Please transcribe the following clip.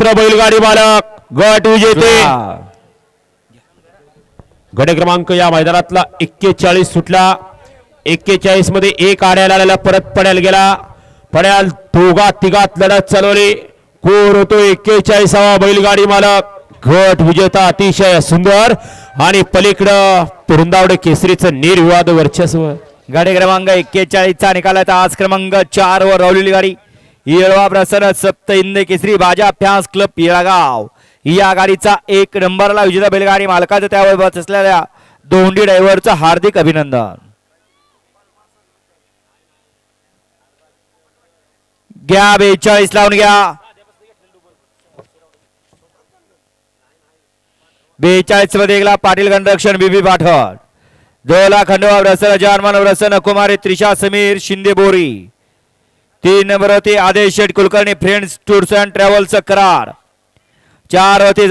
मित्र बैलगाडी मालक गट विजेते. गट क्रमांक या मैदानातला एक्केचाळीस सुटला. एक्केचाळीसमध्ये एक आड्याला आलेला परत पड्याला गेला. पड्याल दोघा तिघात लढत चालवली. कोण होतो एक्केचाळीसावा बैलगाडी मालक? गट विजेता अतिशय सुंदर. आणि पलीकडं पुरंदावडे केसरीचं निर्विवाद वर्चस्व. गाडी क्रमांक एक्केचाळीसचा निकालाचा आज क्रमांक चार वर रावलेली गाडी. येळवा प्रसन्न सप्त इंदे केसरी बाजा फॅन्स क्लब येळागाव. या गाडीचा एक नंबरला विजेता बैलगाडी मालकाचं त्यावर बस असलेल्या दोंडी ड्रायव्हरचं हार्दिक अभिनंदन. घ्या बेचाळीस लावून घ्या. बेचाळीसमध्ये एकला पाटील गणरक्षण बीबी पाठवड दोला खंडवा रसन जानमान रसन कुमारी त्रिशा समीर शिंदे बोरी. तीन नंबर होती Adesh Sheth Kulkarni friends tours and travels करार. चार होती